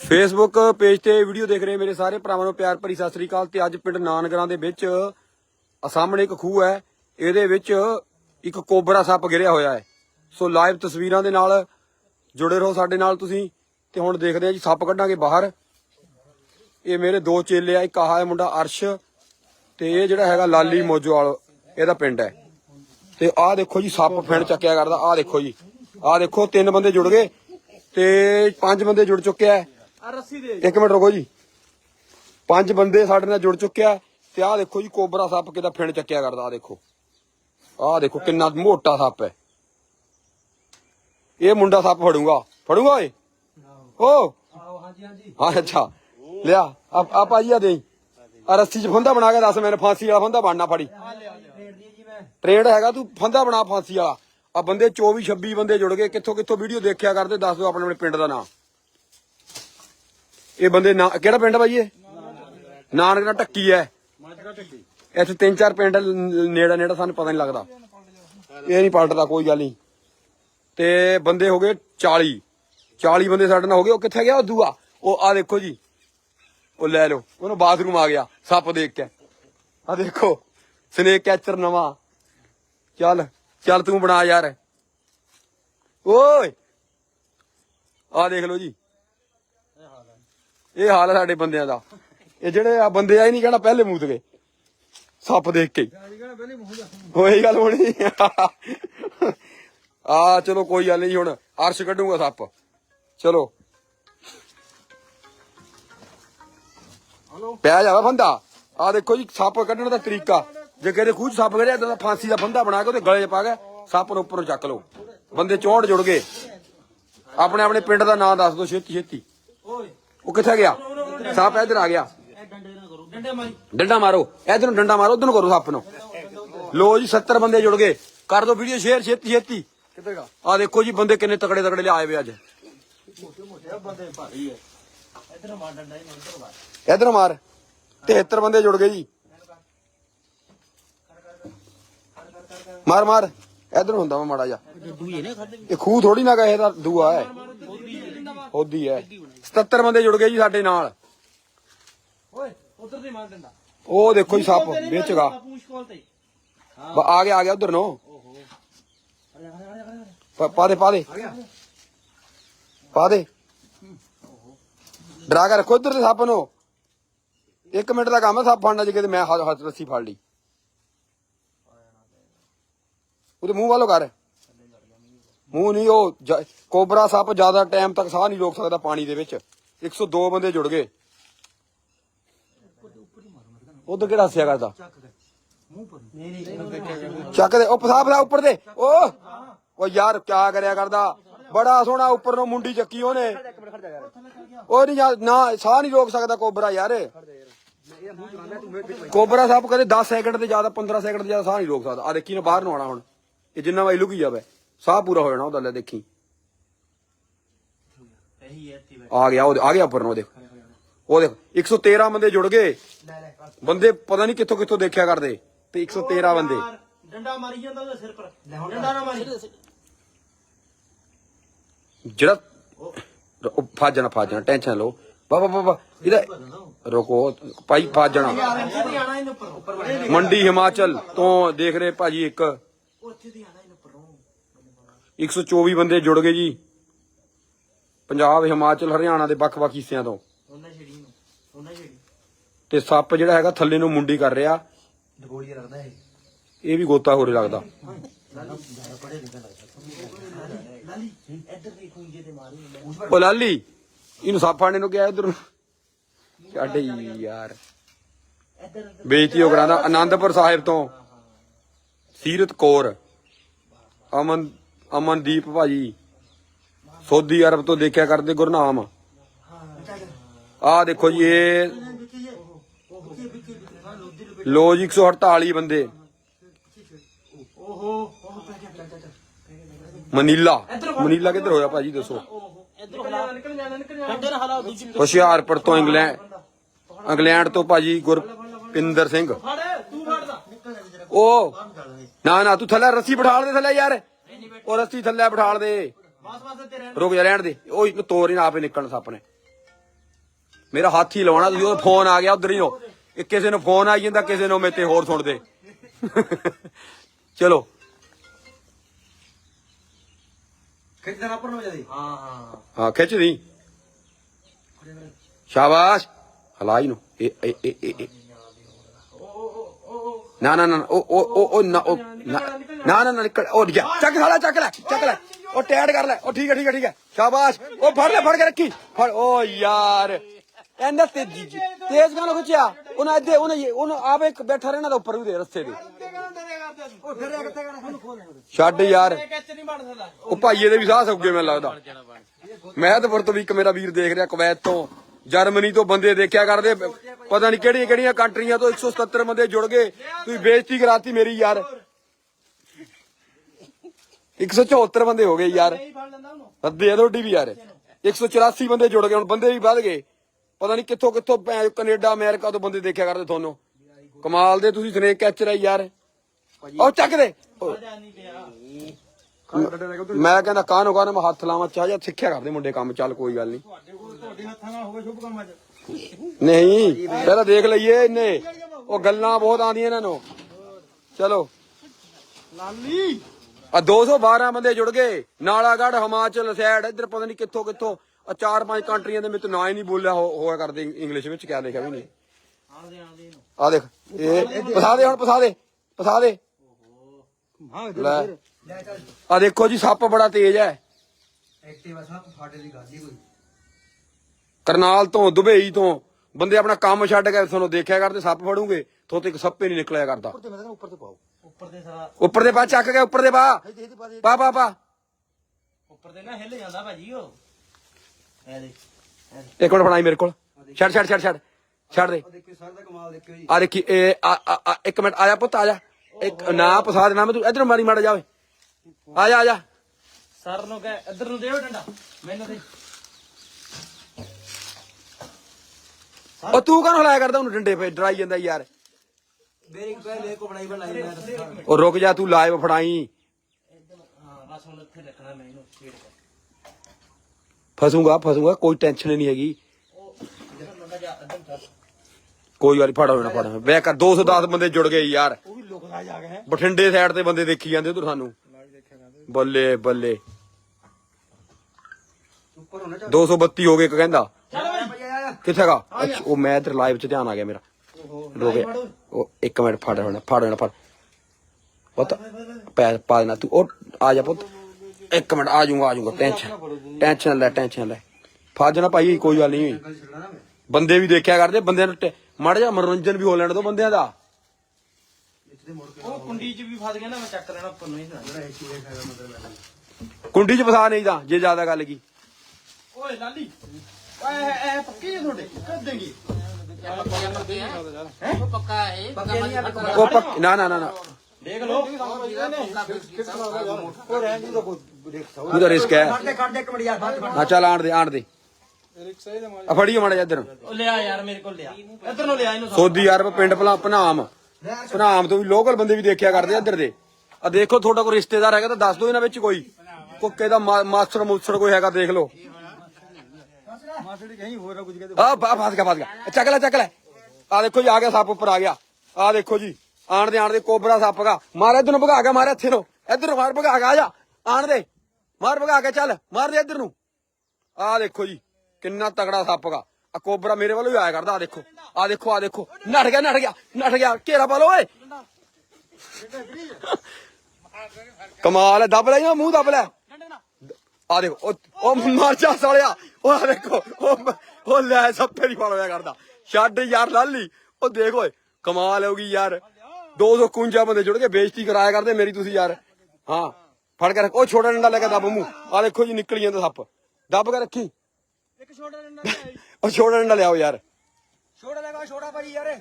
Facebook page ਤੇ video ਦੇਖ ਰਹੇ ਮੇਰੇ ਸਾਰੇ ਭਰਾਵਾਂ ਨੂੰ ਪਿਆਰ ਭਰੀ ਸਤਿ ਸ੍ਰੀ ਅਕਾਲ ਤੇ ਅੱਜ ਪਿੰਡ ਨਾਨਗਰਾਂ ਦੇ ਵਿੱਚ ਸਾਹਮਣੇ ਇੱਕ ਖੂਹ ਹੈ, ਇਹਦੇ ਵਿੱਚ ਇੱਕ ਕੋਬਰਾ ਸੱਪ ਗਿਰਿਆ ਹੋਇਆ ਹੈ। ਸੋ ਲਾਈਵ ਤਸਵੀਰਾਂ ਦੇ ਨਾਲ ਜੁੜੇ ਰਹੋ ਸਾਡੇ ਨਾਲ ਤੁਸੀਂ ਤੇ ਹੁਣ ਦੇਖਦੇ ਆ ਜੀ, ਸੱਪ ਕੱਢਾਂਗੇ ਬਾਹਰ। ਇਹ ਮੇਰੇ ਦੋ ਚੇਲੇ ਆ, ਇੱਕ ਆਹ ਹੈ ਮੁੰਡਾ ਅਰਸ਼ ਤੇ ਇਹ ਜਿਹੜਾ ਹੈਗਾ ਲਾਲੀ ਮੋਜੋਵਾਲ ਇਹਦਾ ਪਿੰਡ ਹੈ। ਤੇ ਆਹ ਦੇਖੋ ਜੀ, ਸੱਪ ਫਿਣ ਚੱਕਿਆ ਕਰਦਾ, ਆਹ ਦੇਖੋ ਜੀ, ਆਹ ਦੇਖੋ, ਤਿੰਨ ਬੰਦੇ ਜੁੜ ਗਏ ਤੇ ਪੰਜ ਬੰਦੇ ਜੁੜ ਚੁੱਕੇ ਆ। ਆ ਰੱਸੀ ਦੇ ਇੱਕ ਮਿੰਟ ਰੁਕੋ ਜੀ। ਪੰਜ ਬੰਦੇ ਸਾਡੇ ਨਾਲ ਜੁੜ ਚੁੱਕਿਆ ਤੇ ਆਹ ਦੇਖੋ ਜੀ ਕੋਬਰਾ ਸੱਪ ਕਿਦਾ ਫਿਣ ਚੱਕਿਆ ਕਰਦਾ ਆਹ ਦੇਖੋ। ਆਹ ਦੇਖੋ ਕਿੰਨਾ ਮੋਟਾ ਸੱਪ ਹੈ। ਇਹ ਮੁੰਡਾ ਸੱਪ ਫੜੂਗਾ। ਫੜੂਗਾ ਓਏ? ਓ? ਆਓ ਹਾਂਜੀ ਹਾਂਜੀ। ਹਾਂ ਅੱਛਾ। ਲਿਆ ਆ ਆ ਭਾਜੀ ਆ ਦੇਈ ਆ ਰੱਸੀ ਚ ਫੰਦਾ ਬਣਾ ਕੇ ਦੱਸ ਮੈਨੂੰ ਫਾਂਸੀ ਵਾਲਾ ਫੰਦਾ ਬਣਨਾ ਫੜੀ। ਟ੍ਰੇਡ ਹੈਗਾ ਤੂੰ ਫੰਦਾ ਬਣਾ ਫਾਂਸੀ ਵਾਲਾ। ਆ ਬੰਦੇ 24 26 ਬੰਦੇ ਜੁੜ ਗਏ ਕਿੱਥੋਂ ਕਿੱਥੋਂ ਵੀਡੀਓ ਦੇਖਿਆ ਕਰਦੇ ਦੱਸ ਦਿਓ ਆਪਣੇ ਆਪਣੇ ਪਿੰਡ ਦਾ ਨਾਮ ਇਹ ਬੰਦੇ ਨਾ, ਕਿਹੜਾ ਪਿੰਡ ਆ ਬਾਈ ਇਹ? ਨਾਨਕ ਨਾਲ ਟੱਕੀ ਐ ਇੱਥੇ ਤਿੰਨ ਚਾਰ ਪਿੰਡ ਨੇੜਾ ਨੇੜਾ ਸਾਨੂੰ ਪਤਾ ਨਹੀਂ ਲੱਗਦਾ। ਇਹ ਨਹੀਂ ਪਲਟਦਾ, ਕੋਈ ਗੱਲ ਨਹੀਂ। ਤੇ ਬੰਦੇ ਹੋ ਗਏ 40 40 ਬੰਦੇ ਸਾਡੇ ਨਾਲ ਹੋ ਗਏ, ਉਹ ਕਿੱਥੇ ਗਿਆ? ਉਹ ਦੂਆ। ਉਹ ਆ ਦੇਖੋ ਜੀ। ਉਹ ਲੈ ਲਓ। ਉਹਨੂੰ ਬਾਥਰੂਮ ਆ ਗਿਆ, ਸੱਪ ਦੇਖ ਕੇ। ਆ ਦੇਖੋ ਸਨੇਕ ਕੈਚਰ ਨਵਾਂ। ਚੱਲ ਚੱਲ ਤੂੰ ਬਣਾ ਯਾਰ। ਓਏ! ਆ ਦੇਖ ਲਓ ਜੀ। ਇਹ ਹਾਲ ਹੈ ਸਾਡੇ ਬੰਦਿਆਂ ਦਾ। ਇਹ ਜਿਹੜੇ ਆ ਬੰਦੇ ਆ ਹੀ ਨਹੀਂ ਕਹਿਣਾ ਪਹਿਲੇ ਮੂਤ ਗਏ। ਸੱਪ ਦੇਖ ਕੇ ਉਹੀ ਗੱਲ ਹੋਣੀ। ਆ ਚਲੋ ਕੋਈ ਗੱਲ ਨਹੀਂ ਹੁਣ ਅਰਸ਼ ਕੱਢੂਗਾ ਸੱਪ। ਚਲੋ। ਹਲੋ ਪਿਆ ਜਾਵਾ ਫੰਦਾ। ਆ ਦੇਖੋ ਜੀ ਸੱਪ ਕੱਢਣ ਦਾ ਤਰੀਕਾ। ਜੇ ਕਿਤੇ ਖੂਹ 'ਚ ਸੱਪ ਗੜਿਆ ਤਾਂ ਫਾਂਸੀ ਦਾ ਫੰਦਾ ਬਣਾ ਕੇ ਉਹਦੇ ਗਲੇ 'ਚ ਪਾ ਕੇ ਸੱਪ ਨੂੰ ਉੱਪਰੋਂ ਚੱਕ ਲਓ। ਬੰਦੇ ਚੌੜ ਜੁੜ ਗਏ। ਆਪਣੇ ਆਪਣੇ ਪਿੰਡ ਦਾ ਨਾਮ ਦੱਸ ਦਿਓ ਛੇਤੀ ਛੇਤੀ ਓਏ। ਉਹ ਕਿੱਥੇ ਗਿਆ? ਸੱਪ ਇੱਧਰ ਆ ਗਿਆ। ਡੰਡਾ ਮਾਰੋ। ਇਧਰ ਨੂੰ ਡੰਡਾ ਮਾਰੋ, ਉਧਰ ਨੂੰ ਕਰੋ ਸੱਪ ਨੂੰ। ਲੋ ਜੀ 70 ਬੰਦੇ ਜੁੜ ਗਏ। ਕਰ ਦਿਓ ਵੀਡੀਓ ਸ਼ੇਅਰ ਛੇਤੀ ਛੇਤੀ। ਕਿੱਧਰਗਾ ਆ ਦੇਖੋ ਜੀ, ਬੰਦੇ ਕਿੰਨੇ ਤਕੜੇ ਤਕੜੇ ਲਿਆਏ ਵੇ ਅੱਜ। ਬੰਦੇ ਭਾਰੀ ਹੈ ਇਧਰ ਮਾਰ। ਡੰਡਾ ਹੀ ਮੰਦਰ ਇਧਰ ਮਾਰ 73 ਬੰਦੇ ਜੁੜ ਗਏ ਜੀ। ਮਾਰ ਮਾਰ। ਇਧਰ ਹੁੰਦਾ ਵਾ ਮਾੜਾ ਜਾ ਇਹ ਖੂਹ ਥੋੜੀ ਨਾ ਕਹੇ ਦਾ ਦੂਆ ਹੈ। ਹੋਦੀ ਹੈ। 77 ਬੰਦੇ ਜੁੜ ਗਏ ਜੀ ਸਾਡੇ ਨਾਲ। ਓਏ ਉਧਰ ਦੇ ਮਾਰ ਡੰਡਾ ਉਹ ਦੇਖੋ ਜੀ ਸੱਪ ਵਿੱਚ ਗਾ। ਪੂਛ ਕੋਲ ਤੇ। ਬ- ਆ ਗਿਆ ਆ ਗਿਆ ਉਧਰ ਨੂੰ। ਓਹੋ। ਪ- ਦੇ ਪਾ ਦੇ। ਪਾ ਦੇ। ਡਰਾ ਕੇ ਰੱਖੋ ਇਧਰ ਦੇ ਸੱਪ ਨੂੰ। ਇੱਕ ਮਿੰਟ ਦਾ ਕੰਮ ਹੈ ਸੱਪ ਫੜਨਾ ਜੇ ਕਿਤੇ ਮੈਂ ਹੱਥ ਰੱਸੀ ਫੜ ਲਈ। ਉਹਦੇ ਮੂੰਹ ਵੱਲੋਂ ਕਰ। ਮੂੰਹ ਨਹੀਂ ਉਹ ਜ- ਕੋਬਰਾ ਸੱਪ ਜ਼ਿਆਦਾ ਟਾਈਮ ਤੱਕ ਸਾਹ ਨਹੀਂ ਰੋਕ ਸਕਦਾ ਪਾਣੀ ਦੇ ਵਿੱਚ। 102 ਬੰਦੇ ਜੁੜ ਗਏ। ਉਧਰ ਕਿਹੜਾ ਹੱਸਿਆ ਕਰਦਾ? ਚੱਕ ਦੇ ਉਹ ਪਸਾਬ ਲਾ ਉੱਪਰ ਦੇ। ਉਹ ਉਹ ਯਾਰ ਕਿਆ ਕਰਿਆ ਕਰਦਾ? ਬੜਾ ਸੋਹਣਾ ਉੱਪਰ ਨੂੰ ਮੁੰਡੀ ਚੱਕੀ ਉਹਨੇ। ਉਹ ਨਹੀਂ ਯਾਰ, ਨਾ ਸਾਹ ਨਹੀਂ ਰੋਕ ਸਕਦਾ ਕੋਬਰਾ ਯਾਰ। ਕੋਬਰਾ ਸਾਹਿਬ ਕਦੇ 10 ਸੈਕਿੰਡ ਤੇ ਜ਼ਿਆਦਾ 15 ਸੈਕਿੰਡ ਤੇ ਜ਼ਿਆਦਾ ਸਾਹ ਨਹੀਂ ਰੋਕ ਸਕਦਾ। ਆ ਦੇਖੀ ਨਾ ਬਾਹਰ ਨੂੰ ਆਣਾ ਹੁਣ। ਇਹ ਜਿੰਨਾ ਵਾਈ ਲੁਕੀ ਜਾਵੇ। ਸਾਹ ਪੂਰਾ ਹੋ ਜਾਣਾ ਉਹਦਾ ਲੈ ਦੇਖੀ। ਇਹੀ ਹੈ ਇੱਥੇ ਆ ਗਿਆ ਉਹ ਆ ਗਿਆ ਉੱਪਰ ਨੂੰ ਉਹ ਦੇਖ। ਉਹ ਦੇਖ 113 ਬੰਦੇ ਜੁੜ ਗਏ। ਲੈ ਲੈ ਬੰਦੇ ਪਤਾ ਨਹੀਂ ਕਿੱਥੋਂ ਕਿੱਥੋਂ ਦੇਖਿਆ ਕਰਦੇ ਤੇ 113 ਬੰਦੇ। ਡੰਡਾ ਮਾਰੀ ਜਾਂਦਾ ਉਹਦੇ ਸਿਰ ਪਰ। ਡੰਡਾ ਨਾ ਮਾਰੀ। ਜਿਹੜਾ ਉਹ। ਫਸ ਜਾਣਾ ਫਸ ਜਾਣਾ ਟੈਨਸ਼ਨ ਲਓ। ਬਾਬਾ ਬਾਬਾ ਇਹਦਾ ਰੁਕੋ ਭਾਈ ਫਸ ਜਾਣਾ। ਉੱਥੇ ਦੀ ਆਣਾ ਇਹਨੂੰ ਉੱਪਰ। ਉੱਪਰ ਮੰਡੀ ਹਿਮਾਚਲ ਤੋਂ ਦੇਖ ਰਹੇ ਭਾਜੀ ਇੱਕ। ਉੱਥੇ ਦੀ ਆਣਾ। 124 ਬੰਦੇ ਜੁੜ ਗਏ ਜੀ। ਪੰਜਾਬ ਹਿਮਾਚਲ ਹਰਿਆਣਾ ਦੇ ਵੱਖ-ਵੱਖ ਹਿੱਸਿਆਂ ਤੋਂ। ਉਹਨਾਂ ਛੇੜੀ ਨੂੰ ਉਹਨਾਂ ਛੇੜੀ ਤੇ ਸੱਪ ਜਿਹੜਾ ਹੈਗਾ ਥੱਲੇ ਨੂੰ ਮੁੰਡੀ ਕਰ ਰਿਹਾ। ਡਗੋਲੀ ਰੱਖਦਾ ਹੈ ਇਹ ਵੀ ਗੋਤਾ ਹੋਰੇ ਲੱਗਦਾ। ਲਾਲੀ ਲਾਲੀ ਇੱਧਰ ਦੇਖੋ ਜੇ ਤੇ ਮਾਰੀ ਉਹ ਲਾਲੀ ਇਹਨੂੰ ਸੱਪ ਫੜਨੇ ਨੂੰ ਗਿਆ ਉਧਰ ਨੂੰ। ਛੱਡ ਯਾਰ। ਇੱਧਰ ਬੇਇੱਜ਼ਤੀ ਉਹ ਕਰਾਂਦਾ ਆਨੰਦਪੁਰ ਸਾਹਿਬ ਤੋਂ। ਸੀਰਤ ਕੌਰ ਅਮਨ ਅਮਨਦੀਪ ਭਾਜੀ। ਸੌਦੀ ਅਰਬ ਤੋਂ ਦੇਖਿਆ ਕਰਦੇ ਗੁਰਨਾਮ ਆਹ ਦੇਖੋ ਜੀ ਇਹ ਲੋ ਜੀ 148 ਬੰਦੇ। ਮਨੀਲਾ। ਮਨੀਲਾ ਕਿੱਧਰ ਹੋਇਆ ਭਾਜੀ ਦੱਸੋ। ਹੁਸ਼ਿਆਰਪੁਰ ਤੋਂ ਇੰਗਲੈਂਡ ਇੰਗਲੈਂਡ ਤੋਂ ਭਾਜੀ ਗੁਰਪਿੰਦਰ ਸਿੰਘ। ਉਹ ਨਾ ਨਾ ਤੂੰ ਥੱਲੇ ਰੱਸੀ ਬਿਠਾਲ ਦੇ ਥੱਲੇ ਯਾਰ। ਉਹ ਰੱਸੀ ਥੱਲੇ ਬਿਠਾਲ ਦੇ ਬਸ ਬਸ ਤੇ ਰਹਿਣ ਰੁਕ ਜਾ ਰਹਿਣ ਦੇ। ਉਹ ਇਹਨੂੰ ਤੋਰ ਹੀ ਨਾ ਆਪੇ ਨਿਕਲਣ ਸੱਪ ਨੇ। ਮੇਰਾ ਹੱਥ ਹੀ ਲਵਾਉਣਾ ਤੁਸੀਂ ਉਹ ਫੋਨ ਆ ਗਿਆ ਉਧਰ ਹੀ ਹੋ। ਇਹ ਕਿਸੇ ਨੂੰ ਫੋਨ ਆਈ ਜਾਂਦਾ ਕਿਸੇ ਨੂੰ ਮੇਤੇ ਹੋਰ ਸੁਣਦੇ। ਚਲੋ। ਖਿੱਚ ਦੇਣਾ ਉੱਪਰ ਨੂੰ ਜਦੀ। ਹਾਂ ਹਾਂ। ਹਾਂ ਖਿੱਚ ਦੀ। ਸ਼ਾਬਾਸ਼। ਹਲਾਈ ਨੂੰ। ਇਹ ਇਹ ਇਹ। ਨਾ ਨਾ ਨਾ ਉਹ ਉਹ ਉਹ ਉਹ ਨਾ ਉਹ ਨਾ ਨਾ ਨਾ ਨਿਕਲ ਉਹ ਗਿਆ ਚੱਕ ਸਾਲਾ ਚੱਕ ਲੈ ਚੱਕ ਲੈ। ਉਹ ਟੈਡ ਕਰ ਲੈ। ਉਹ ਠੀਕ ਹੈ ਠੀਕ ਹੈ ਠੀਕ ਹੈ। ਸ਼ਾਬਾਸ਼। ਉਹ ਫੜ ਲੈ ਫੜ ਕੇ ਰੱਖੀ। ਫੜ ਓ ਯਾਰ। ਇਹਨਾਂ ਤੇਜ਼ੀ ਜੀ ਤੇਜ਼ ਗਾਣਾ ਖਿੱਚਿਆ? ਉਹਨਾਂ ਅੱਧੇ ਉਹਨੇ ਉਹਨੂੰ ਆਵੇ ਇੱਕ ਬੈਠਾ ਰਹਿਣਾ ਦਾ ਉੱਪਰ ਵੀ ਦੇ ਰਸਤੇ ਦੇ ਫਿਰ ਛੱਡ ਯਾਰ। ਉਹ ਭਾਈਏ ਦੇ ਵੀ ਸਾਹ ਸੌਗੇ ਮੈਨੂੰ ਲੱਗਦਾ। ਮਹਿਤਪੁਰ ਤੋਂ ਵੀ ਇੱਕ ਮੇਰਾ ਵੀਰ ਦੇਖ ਰਿਹਾ ਕੁਵੈਤ ਤੋਂ। ਜਰਮਨੀ ਤੋਂ ਬੰਦੇ ਦੇਖਿਆ ਕਰਦੇ। ਪਤਾ ਨਹੀਂ ਕਿਹੜੀਆਂ ਕਿਹੜੀਆਂ ਕੰਟਰੀਆਂ ਤੋਂ 177 ਬੰਦੇ ਜੁੜ ਗਏ। ਤੁਸੀਂ ਬੇਇੱਜ਼ਤੀ ਕਰਾਤੀ ਮੇਰੀ ਯਾਰ। 174 ਬੰਦੇ ਹੋ ਗਏ ਯਾਰ। ਆ ਤੁਹਾਡੀ ਵੀ ਯਾਰ। 184 ਬੰਦੇ ਜੁੜ ਗਏ ਹੁਣ ਬੰਦੇ ਵੀ ਵੱਧ ਗਏ। ਪਤਾ ਨਹੀਂ ਕਿੱਥੋਂ ਕਿੱਥੋਂ ਕੈਨੇਡਾ ਅਮਰੀਕਾ ਤੋਂ ਬੰਦੇ ਦੇਖਿਆ ਕਰਦੇ ਤੁਹਾਨੂੰ। ਕਮਾਲ ਦੇ ਤੁਸੀਂ ਸਨੇਕ ਕੈਚਰ ਆ ਯਾਰ। ਉਹ ਚੱਕ ਦੇ। ਮੈਂ ਕਹਿੰਦਾ ਕਾਹਨੂੰ ਕਾਹਨੂੰ ਮੈਂ ਹੱਥ ਲਾਵਾਂ ਚਾਹ ਜਾਂ ਸਿੱਖਿਆ ਕਰਦੇ ਮੁੰਡੇ ਕੰਮ ਚੱਲ ਕੋਈ ਗੱਲ ਨਹੀਂ। ਤੁਹਾਡੇ ਹੱਥਾਂ ਨਾਲ ਹੋਵੇ ਸ਼ੁਭ ਕੰਮਾਂ 'ਚ। ਨਹੀਂ ਪਹਿਲਾਂ ਦੇਖ ਲਈਏ ਇਹਨੇ। ਉਹ ਗੱਲਾਂ ਬਹੁਤ ਆਉਂਦੀਆਂ ਇਹਨਾਂ ਨੂੰ। ਚਲੋ। ਲਾਲੀ। ਆ 212 ਬੰਦੇ ਜੁੜ ਗਏ। ਨਾਲਾਗੜ ਹਿਮਾਚਲ ਸਾਈਡ ਇੱਧਰ ਪਤਾ ਨਹੀਂ ਕਿੱਥੋਂ ਕਿੱਥੋਂ। ਆ ਚਾਰ ਪੰਜ ਕੰਟਰੀਆਂ ਦੇ ਵਿੱਚ ਨਾ ਹੀ ਨਹੀਂ ਬੋਲਿਆ ਹੋਇਆ ਕਰਦੇ ਇੰਗਲਿਸ਼ ਵਿੱਚ, ਕਿਆ ਲਿਖਿਆ ਵੀ ਨਹੀਂ। ਆ ਦੇਖ, ਇਹ ਪਸਾ ਦੇ ਹੁਣ, ਪਸਾ ਦੇ ਪਸਾ ਦੇ। ਆ ਦੇਖੋ ਜੀ, ਸੱਪ ਬੜਾ ਤੇਜ਼ ਹੈ। ਐਕਟਿਵਾ ਸਾਹਿਬ ਫਾਟੇ ਦੀ ਗੱਲ ਹੀ ਕੋਈ ਕਰਨਾਲ ਤੋਂ, ਦੁਬਈ ਤੋਂ, ਬੰਦੇ ਆਪਣਾ ਕੰਮ ਛੱਡ ਕੇ ਤੁਹਾਨੂੰ ਦੇਖਿਆ ਕਰਦੇ, ਸੱਪ ਫੜੂਗੇ, ਥੋਤੇ ਇੱਕ ਸੱਪੇ ਨਹੀਂ ਨਿਕਲਿਆ ਕਰਦਾ। ਉੱਪਰ ਤੇ ਮੈਂ ਉੱਪਰ ਤੇ ਪਾਓ। ਉੱਪਰ ਦੇ ਸਾਰਾ ਉੱਪਰ ਦੇ ਪਾ ਚੱਕ ਕੇ ਉੱਪਰ ਦੇ ਇਹਦੇ ਇਹਦੇ ਪਾ ਪਾ ਪਾ ਪਾ ਉੱਪਰ ਦੇ ਨਾ ਹਿੱਲ ਜਾਂਦਾ ਭਾਜੀ ਉਹ। ਇਹ ਦੇ ਇੱਕ ਮਿੰਟ ਫੜਾਈ ਮੇਰੇ ਕੋਲ। ਛੱਡ ਛੱਡ ਛੱਡ ਛੱਡ। ਛੱਡ ਦੇ। ਉਹ ਦੇਖਿਓ ਸਰ ਦਾ ਕਮਾਲ ਦੇਖਿਓ ਜੀ। ਆ ਦੇਖੀ ਇਹ ਆ- ਆ- ਆ- ਇੱਕ ਮਿੰਟ ਆ ਜਾ ਪੁੱਤ ਆ ਜਾ। ਇੱਕ ਨਾ ਪਸਾ ਦੇਣਾ ਮੈਂ ਤੂੰ ਇਧਰ ਮਾਰੀ ਮਾੜਾ ਜਾਵੇ ਆ ਜਾ ਆ ਜਾ। ਸਰ ਨੂੰ ਕਹੇ ਇੱਧਰ ਨੂੰ ਦੇਓ ਡੰਡਾ। ਮੈਨੂੰ ਦੇ। ਉਹ ਤੂੰ ਕਾਹਨੂੰ ਹਲਾਇਆ ਕਰਦਾ ਉਹਨੂੰ ਡੰਡੇ ਪੇ ਡਰਾਈ ਜਾਂਦਾ ਯਾਰ। ਬਣਾਈ ਬਣਾਈ ਮੈਂ ਉਹ ਰੁਕ ਜਾ ਤੂੰ ਲਾਈਵ ਫੜਾਈ। ਹਾਂ ਬਸ ਹੁਣ ਇੱਥੇ ਰੱਖਣਾ ਮੈਂ ਇਹਨੂੰ ਛੇੜ ਕੇ ਫਸੂਗਾ ਫਸੂਗਾ ਕੋਈ ਟੈਨਸ਼ਨ ਨਹੀਂ ਹੈਗੀ। ਉਹ ਜਾ ਚੱਲ। ਕੋਈ ਵਾਰੀ ਫੜਾ ਹੋਣਾ ਫੜਾ। ਬੈ ਕਰ 210 ਬੰਦੇ ਜੁੜ ਗਏ ਯਾਰ। ਉਹ ਵੀ ਲੁਕਦਾ ਜਾ ਗਿਆ ਬਠਿੰਡੇ ਸਾਈਡ ਤੇ ਬੰਦੇ ਦੇਖੀ ਜਾਂਦੇ ਉਧਰ ਸਾਨੂੰ। ਬੱਲੇ ਬੱਲੇ। ਉੱਪਰ ਹੋਣਾ ਚੱਲ 232 ਹੋ ਗਏ ਇੱਕ ਕਹਿੰਦਾ। ਚੱਲ ਬਈ। ਕਿੱਥੇ ਅੱਛਾ, ਉਹ ਮੈਂ ਇੱਧਰ ਲਾਈਵ 'ਚ ਧਿਆਨ ਆ ਗਿਆ ਮੇਰਾ। ਗਿਆ ਉਹ ਇੱਕ ਮਿੰਟ ਫੜ ਹੋਣਾ ਫੜ ਹੋਣਾ ਫੜ। ਪੁੱਤ ਪੈਰ ਪਾ ਦੇਣਾ ਤੂੰ। ਉਹ ਆ ਜਾ ਪੁੱਤ। ਇੱਕ ਮਿੰਟ ਆ ਜਾਊਂਗਾ ਆ ਜਾਊਂਗਾ। ਟੈਨਸ਼ਨ ਟੈਨਸ਼ਨ ਲੈ ਟੈਨਸ਼ਨ ਲੈ। ਫੜ ਜਾਣਾ ਭਾਈ ਕੋਈ ਗੱਲ ਨਹੀਂ ਬੰਦੇ ਵੀ ਦੇਖਿਆ ਕਰਦੇ ਬੰਦਿਆਂ ਨੂੰ ਮੜ ਜਾ ਮਨੋਰੰਜਨ ਵੀ ਹੋ ਲੈਣ ਦੋ ਬੰਦਿਆਂ ਦਾ। ਉਹ ਕੁੰਡੀ 'ਚ ਵੀ ਫਸ ਗਿਆ ਨਾ ਮੈਂ ਚੱਕ ਲੈਣਾ ਉੱਪਰ ਨੂੰ ਹੀ। ਕੁੰਡੀ 'ਚ ਫਸਾ ਨਹੀਂ ਤਾਂ ਜੇ ਜ਼ਿਆਦਾ ਗੱਲ ਕੀ। ਓਏ ਲਾਲੀ ਓਏ ਇਹ ਪੱਕੀ ਹੈ ਤੁਹਾਡੇ? ਕਰ ਦੇਂਗੀ ਪੱਕਾ ਹੈ ਉਹ ਪੱਕ- ਨਾ ਨਾ ਨਾ ਨਾ ਦੇਖ ਲਓ ਉਹ ਰਹਿਣ ਦੀ ਤਾਂ ਕੋਈ ਦੇਖ ਸੌ ਉਹਦਾ ਰਿਸਕ ਹੈ। ਖੜ ਦੇ ਖੜ ਦੇ ਇੱਕ ਮਿੰਟ ਯਾਰ ਬਾਅਦ ਹਾਂ ਚੱਲ ਆਣ ਦੇ ਆਣ ਦੇ। ਆ ਫੜੀਓ ਮਾੜਾ ਜਿਹਾ ਇੱਧਰ। ਉਹ ਲਿਆ ਯਾਰ ਮੇਰੇ ਕੋਲ ਲਿਆ। ਇੱਧਰ ਨੂੰ ਲਿਆ ਇਹਨੂੰ ਸੋਦੀ ਅਰਬ ਪਿੰਡ ਭਲਾ ਭਨਾਮ। ਭਨਾਮ ਤੋਂ ਵੀ ਲੋਕਲ ਬੰਦੇ ਵੀ ਦੇਖਿਆ ਕਰਦੇ ਆ ਇੱਧਰ ਦੇ। ਆ ਦੇਖੋ ਤੁਹਾਡਾ ਕੋਈ ਰਿਸ਼ਤੇਦਾਰ ਹੈਗਾ ਤਾਂ ਦੱਸ ਦਿਓ ਇਹਨਾਂ ਵਿੱਚ ਕੋਈ। ਕੁੱਕੇ ਦਾ ਮਾਸਟਰ ਮੂਸਟਰ ਕੋਈ ਹੈਗਾ ਦੇਖ ਲਓ। ਮਾਸੜੀ ਕਹੀਂ ਹੋਰ ਕੁਝ ਕਹਿੰਦੇ ਆ ਬਾ ਫਸ ਗਿਆ ਫਸ ਗਿਆ। ਚੱਕ ਲੈ ਚੱਕ ਲੈ। ਆ ਦੇਖੋ ਜੀ, ਆ ਗਿਆ ਸੱਪ ਉੱਪਰ, ਆ ਗਿਆ। ਆ ਦੇਖੋ ਜੀ, ਆਣ ਦੇ ਆਣ ਦੇ, ਕੋਬਰਾ ਸੱਪ ਗਾ ਮਾਰ ਇਧਰ ਨੂੰ, ਭਗਾ ਗਿਆ ਮਾਰ ਇੱਥੇ ਨੂੰ। ਇਧਰ ਮਾਰ, ਭਗਾ ਗਿਆ ਆ ਜਾ। ਆਣ ਦੇ। ਮਾਰ, ਭਗਾ ਕੇ, ਚੱਲ। ਮਾਰ ਦੇ ਇਧਰ ਨੂੰ। ਆ ਦੇਖੋ ਜੀ, ਕਿੰਨਾ ਤਗੜਾ ਸੱਪ ਗਾ ਆ ਕੋਬਰਾ ਮੇਰੇ ਵੱਲੋਂ ਹੀ ਆਇਆ ਕਰਦਾ ਆ ਦੇਖੋ। ਆ ਦੇਖੋ ਆ ਦੇਖੋ। ਨੱਠ ਗਿਆ ਨੱਠ ਗਿਆ ਨੱਠ ਗਿਆ। ਘੇਰਾ ਪਾ ਲਓ, ਓਏ। ਕਮਾਲ ਹੈ, ਦੱਬ ਲੈ ਜਾਂ ਮੂੰਹ ਦੱਬ ਲੈ। ਆ ਦੇਖੋ ਉਹ ਮਰ ਜਾ ਸਾਲਿਆ। ਉਹ ਆ ਦੇਖੋ ਉਹ ਉਹ ਲੈ ਸੱਪੇ ਦੀ ਫੜ ਹੋਇਆ ਕਰਦਾ। ਛੱਡ ਯਾਰ ਲਾਲੀ। ਉਹ ਦੇਖ ਓਏ ਕਮਾਲ ਹੋ ਗਈ ਯਾਰ। 251 ਬੰਦੇ ਜੁੜ ਕੇ ਬੇਇੱਜ਼ਤੀ ਕਰਾਇਆ ਕਰਦੇ ਮੇਰੀ ਤੁਸੀਂ ਯਾਰ। ਹਾਂ ਫੜ ਕੇ ਰੱਖ। ਉਹ ਛੋਟਾ ਡੰਡਾ ਲੈ ਕੇ ਦੱਬ ਮੂੰਹ। ਆ ਦੇਖੋ ਜੀ ਨਿਕਲ ਜਾਂਦਾ ਸੱਪ। ਦੱਬ ਕੇ ਰੱਖੀ। ਇੱਕ ਛੋਟਾ ਡੰਡਾ ਲਿਆ ਉਹ ਛੋਟਾ ਡੰਡਾ ਲਿਆਓ ਯਾਰ। ਛੋੜਾ ਲਗਾ ਛੋੜਾ ਭਾਈ ਯਾਰ।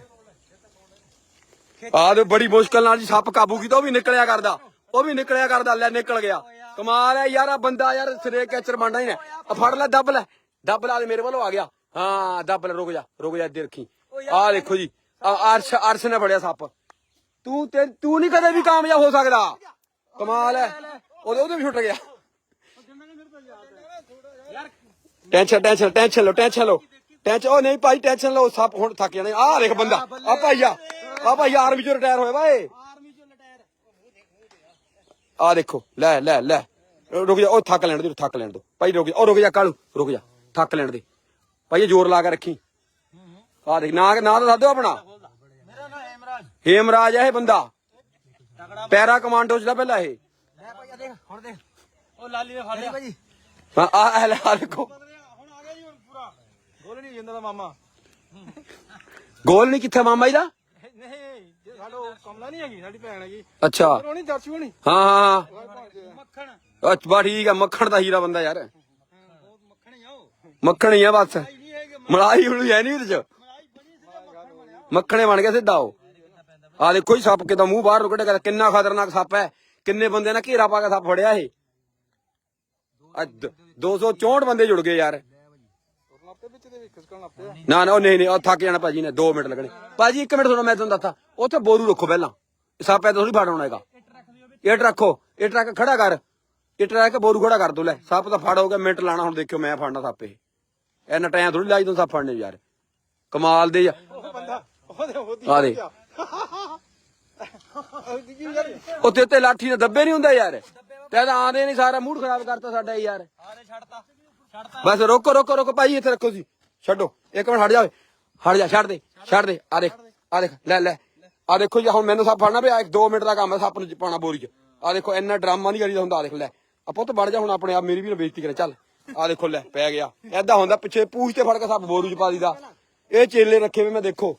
ਆ ਤੇ ਬੜੀ ਮੁਸ਼ਕਲ ਨਾਲ ਜੀ ਸੱਪ ਕਾਬੂ ਕੀਤਾ ਉਹ ਵੀ ਨਿਕਲਿਆ ਕਰਦਾ। ਉਹ ਵੀ ਨਿਕਲਿਆ ਕਰਦਾ ਲੈ ਨਿਕਲ ਗਿਆ। ਕਮਾਲ ਹੈ ਯਾਰ ਆ ਬੰਦਾ ਯਾਰ ਸਿਰੇ ਕੈਚਰ ਬਣਨਾ ਹੀ ਨਾ। ਆ ਫੜ ਲੈ ਦੱਬ ਲੈ। ਦੱਬ ਲਾ ਦੇ ਮੇਰੇ ਵੱਲੋਂ ਆ ਗਿਆ। ਹਾਂ ਦੱਬ ਲੈ ਰੁਕ ਜਾ ਰੁਕ ਜਾ ਇੱਧਰ ਰੱਖੀ। ਆ ਦੇਖੋ ਜੀ ਆ ਅਰਸ਼ ਅਰਸ਼ ਨੇ ਫੜਿਆ ਸੱਪ। ਤੂੰ ਤੇ ਤੂੰ ਨਹੀਂ ਕਦੇ ਵੀ ਕਾਮਯਾਬ ਹੋ ਸਕਦਾ। ਕਮਾਲ ਹੈ। ਉਹਦੇ ਉਹਦੇ ਵੀ ਛੁੱਟ ਗਿਆ। ਟੈਨਸ਼ਨ ਟੈਨਸ਼ਨ ਟੈਨਸ਼ਨ ਲਓ ਟੈਨਸ਼ਨ ਲਓ। ਟੈਨਸ਼ਨ ਉਹ ਨਹੀਂ ਭਾਈ ਟੈਨਸ਼ਨ ਲਓ ਸੱਪ ਹੁਣ ਥੱਕ ਜਾਣੇ। ਆਹ ਦੇਖ ਬੰਦਾ। ਆ ਭਾਈ ਆ। ਆ ਭਾਈ ਆਰਮੀ ਚੋਂ ਰਿਟਾਇਰ ਹੋਇਆ ਵਾ ਇਹ ਆਰਮੀ ਚੋਂ ਲਟਾਇਰ ਆ ਦੇਖੋ ਲੈ ਲੈ ਲੈ। ਰੁਕ ਜਾ ਉਹ ਥੱਕ ਲੈਣ ਦੇ ਥੱਕ ਲੈਣ ਦੋ। ਭਾਈ ਰੁਕ ਜਾ ਉਹ ਰੁਕ ਜਾ ਕਾਲੂ ਰੁਕ ਜਾ ਥੱਕ ਲੈਣ ਦੇ। ਭਾਈ ਜ਼ੋਰ ਲਾ ਕੇ ਰੱਖੀ। ਆ ਦੇਖ ਨਾ ਨਾ ਤਾਂ ਦੱਦੋ ਆਪਣਾ। ਮੇਰਾ ਨਾਮ ਹੈਮਰਾਜ ਹੇਮਰਾਜ ਆ ਇਹ ਬੰਦਾ। ਪੈਰਾ ਕਮਾਂਡੋ ਚ ਦਾ ਪਹਿਲਾਂ ਇਹ। ਲੈ ਭਾਈ ਆ ਦੇਖ ਹੁਣ ਦੇਖ। ਉਹ ਲਾਲੀ ਨੇ ਫੜ ਲਿਆ। ਭਾਈ ਹਾਂ ਆ ਆ ਲੈ ਆ ਦੇਖੋ। ਹੁਣ ਆ ਗਿਆ ਜੀ ਹੁਣ ਪੂਰਾ। ਗੋਲ ਨਹੀਂ ਜਿੰਦਾ ਦਾ ਮਾਮਾ। ਗੋਲ ਨਹੀਂ ਕਿੱਥੇ ਮਾਮਾ ਜੀ ਦਾ? ਨਹੀਂ। ਸਾਡੋ ਕਮਲਾ ਨਹੀਂ ਹੈਗੀ ਸਾਡੀ ਭੈਣ ਹੈਗੀ। ਅੱਛਾ। ਦਰਸ਼ੂ ਹਾਂ ਹਾਂ ਮੱਖਣ। ਅੱਛਾ ਬਾ ਠੀਕ ਆ ਮੱਖਣ ਦਾ ਹੀਰਾ ਬੰਦਾ ਯਾਰ। ਬਹੁਤ ਮੱਖਣ ਹੀ ਆ ਉਹ। ਮੱਖਣ ਹੀ ਆ ਬਸ। ਨਹੀਂ ਹੈਗੇ ਮਲਾਈ। ਹੁਣੀ ਹੈ ਨਹੀਂ ਉਹਦੇ ਚ। ਮਲਾਈ ਬਣੀ ਸਿੱਧਾ ਮੱਖਣ ਬਣਿਆ? ਮੱਖਣੇ ਬਣ ਗਿਆ ਸਿੱਧਾ ਉਹ। ਆ ਦੇਖੋ ਹੀ ਸੱਪ ਕਿਦਾ ਮੂੰਹ ਬਾਹਰ ਰੁਕੜੇ ਕਰ। ਕਿੰਨਾ ਖਤਰਨਾਕ ਸੱਪ ਹੈ। ਕਿੰਨੇ ਬੰਦੇ ਨੇ ਘੇਰਾ ਪਾ ਕੇ ਸੱਪ ਫੜਿਆ ਇਹ। ਅੱਜ 264 ਬੰਦੇ ਜੁੜ ਗਏ ਯਾਰ ਤੁਰਨ ਆਪੇ ਵਿੱਚ ਦੇ ਵੀ ਖਿਸਕਣ ਆਪੇ ਨਾ ਨਾ, ਉਹ ਨਹੀਂ ਨਹੀਂ, ਉਹ ਥੱਕ ਜਾਣਾ ਭਾਜੀ ਨੇ 2 ਮਿੰਟ ਲੱਗਣੇ। ਭਾਜੀ 1 ਮਿੰਟ ਤੁਹਾਨੂੰ ਮੈਂ ਤੁਹਾਨੂੰ ਦੱਸਾਂ, ਉੱਥੇ ਬੋਰੂ ਰੱਖੋ ਪਹਿਲਾਂ। ਸੱਪ ਐ ਥੋੜੀ ਫੜਾਉਣਾ ਹੈਗਾ। ਇੱਟ ਰੱਖੋ ਇਹ ਟਰੱਕ ਖੜਾ ਕਰ। ਇਹ ਟਰੱਕ ਬੋਰੂ ਖੜਾ ਕਰ ਦੋ ਲੈ। ਸੱਪ ਤਾਂ ਫੜ ਹੋ ਗਿਆ, ਮਿੰਟ ਲਾਣਾ ਹੁਣ ਦੇਖਿਓ ਮੈਂ ਫੜਨਾ ਸੱਪ ਇਹ। ਟਾਈਮ ਥੋੜੀ ਲਾਈ ਤੂੰ ਸੱਪ ਫੜਨੇ ਯਾਰ। ਕਮਾਲ ਦੇ ਆ। ਦੇ। ਉੱਤੇ ਉੱਤੇ ਲਾਠੀ ਦੇ ਦੱਬੇ ਨਹੀਂ ਹੁੰਦਾ ਯਾਰ। ਤੇ ਤਾਂ ਆਂਦੇ ਨਹੀਂ, ਸਾਰਾ ਮੂਡ ਖਰਾਬ ਕਰਤਾ ਸਾਡਾ ਯਾਰ। ਬਸ ਰੋਕੋ ਰੋਕੋ ਰੋਕੋ ਭਾਈ ਇੱਥੇ ਰੱਖੋ ਜੀ ਛੱਡੋ। ਇੱਕ ਮਿੰਟ ਹਟ ਜਾਵੇ ਹਟ ਜਾ ਛੱਡ ਦੇ ਛੱਡ ਦੇ। ਆ ਦੇਖ ਆ ਦੇਖ ਲੈ ਲੈ। ਆ ਦੇਖੋ ਜੀ ਹੁਣ ਮੈਨੂੰ ਸੱਪ ਫੜਨਾ ਪਿਆ। 2 ਮਿੰਟ ਦਾ ਕੰਮ ਹੈ ਸੱਪ ਨੂੰ ਪਾਉਣਾ ਬੋਰੀ 'ਚ। ਆ ਦੇਖੋ ਇੰਨਾ ਡਰਾਮਾ ਨਹੀਂ ਕਰੀਦਾ ਹੁੰਦਾ। ਆ ਦੇਖ ਲੈ। ਆ ਪੁੱਤ ਵੜ ਜਾ ਹੁਣ ਆਪਣੇ ਆਪ ਮੇਰੀ ਵੀ ਨਾ ਬੇਇੱਜ਼ਤੀ ਕਰੇ। ਚੱਲ। ਆ ਦੇਖੋ ਲੈ ਪੈ ਗਿਆ। ਐਦਾਂ ਹੁੰਦਾ ਪਿੱਛੇ ਪੂਛ ਤੇ ਫੜ ਕੇ ਸੱਪ ਬੋਰੂ 'ਚ ਪਾ ਦੀਦਾ ਇਹ ਚੇਲੇ ਰੱਖੇ ਵੇ ਮੈਂ ਦੇਖੋ।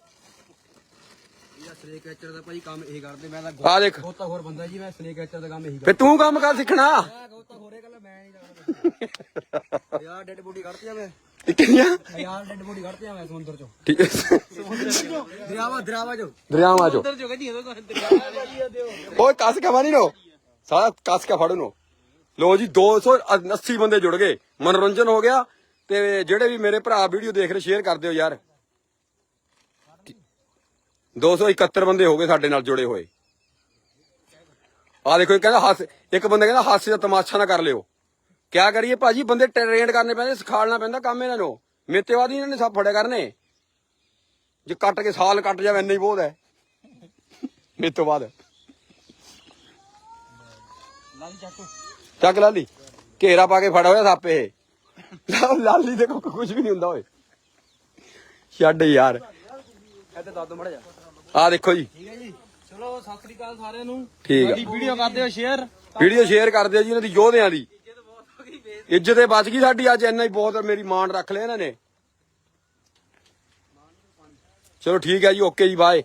ਸਨੇਕ ਕੈਚਰ ਦਾ ਭਾਈ ਕੰਮ ਇਹ ਕਰਦੇ। ਮੈਂ ਤਾਂ ਆ ਦੇਖ। ਗੋਤਾਖੋਰ ਬੰਦਾ ਜੀ ਮੈਂ ਸਨੇਕ ਕੈਚਰ ਦਾ ਕੰਮ ਇਹੀ ਫੇ ਤੂੰ ਕੰਮ ਕਰ ਸਿੱਖਣਾ। ਕਰਦਾ। ਗੋਤਾਖੋਰੇ ਗੱਲ ਮੈਂ ਨਹੀਂ ਕਰਦਾ ਯਾਰ ਡੈਡ ਬੋਡੀ ਕੱਢਤੀ ਆ ਮੈਂ। ਕਿੰਨੀਆਂ? ਯਾਰ ਡੈਡ ਬੋਡੀ ਕੱਢਤੀ ਆ ਮੈਂ ਸਮੁੰਦਰ ਚੋਂ। ਠੀਕ ਹੈ। ਦਰਿਆਵਾ ਦਰਿਆਵਾ ਚੋਂ। ਦਰਿਆਵਾਂ 'ਚੋਂ। ਸਮੁੰਦਰ ਚੋਂ ਕਹਿੰਦੀ ਦਰਿਆਵਾ ਓਏ ਕੱਸ ਕੇ ਮਾਰੀ ਨੋ ਸਾਰਾ ਕੱਸ ਕੇ ਫੜੋ ਨੋ। ਲੋ ਜੀ 280 ਬੰਦੇ ਜੁੜ ਗਏ। ਮਨੋਰੰਜਨ ਹੋ ਗਿਆ ਤੇ ਜਿਹੜੇ ਵੀ ਮੇਰੇ ਭਰਾ ਵੀਡੀਓ ਦੇਖ ਰਹੇ ਸ਼ੇਅਰ ਕਰ ਦਿਓ ਯਾਰ। 271 ਬੰਦੇ ਹੋ ਗਏ ਸਾਡੇ ਨਾਲ ਜੁੜੇ ਹੋਏ। ਆ ਦੇਖੋ ਇਹ ਕਹਿੰਦਾ ਹੱਸ ਇੱਕ ਬੰਦਾ ਕਹਿੰਦਾ ਹਾਸੇ ਦਾ ਤਮਾਸ਼ਾ ਨਾ ਕਰ ਲਿਓ। ਕਿਆ ਕਰੀਏ ਭਾਜੀ ਬੰਦੇ ਟ੍ਰੇਨਡ ਕਰਨੇ ਪੈਂਦੇ ਸਿਖਾਲਣਾ ਪੈਂਦਾ ਕੰਮ ਇਹਨਾਂ ਨੂੰ। ਮੇਤੇਵਾਦੀ ਇਹਨਾਂ ਨੇ ਸਭ ਫੜਿਆ ਕਰਨੇ। ਜੇ ਕੱਟ ਕੇ ਸਾਲ ਕੱਟ ਜਾਵੇ ਇੰਨਾ ਹੀ ਬਹੁਤ ਹੈ। ਮੇਰੇ ਤੋਂ ਬਾਅਦ। ਲਾਲੀ ਚੱਕ ਲਾਲੀ ਘੇਰਾ ਪਾ ਕੇ ਫੜਾ ਹੋਇਆ ਸੱਪ ਇਹ। ਲਾਲੀ ਦੇਖੋ ਕੁਝ ਵੀ ਨਹੀਂ ਹੁੰਦਾ ਓਏ। ਛੱਡ ਯਾਰ। ਇੱਥੇ ਦੱਸ ਦੋ ਮੜਾ ਜਾ ਆ ਦੇਖੋ ਜੀ। ਠੀਕ ਹੈ ਜੀ। ਚਲੋ ਸਤਿ ਸ੍ਰੀ ਅਕਾਲ ਸਾਰਿਆਂ ਨੂੰ। ਠੀਕ ਵੀਡੀਓ ਕਰਦੇ ਹੋ ਸ਼ੇਅਰ ਵੀਡੀਓ ਸ਼ੇਅਰ ਕਰ ਦਿਓ ਜੀ ਇਹਨਾਂ ਦੀ ਯੋਧਿਆਂ ਦੀ। ਇੱਜ਼ਤ ਇਹ ਬਚ ਗਈ ਸਾਡੀ, ਅੱਜ ਇੰਨਾ ਹੀ ਬਹੁਤ ਮੇਰੀ ਮਾਣ ਰੱਖ ਲਿਆ ਇਹਨਾਂ ਨੇ। ਚਲੋ ਠੀਕ ਹੈ ਜੀ, ਓਕੇ ਜੀ ਬਾਏ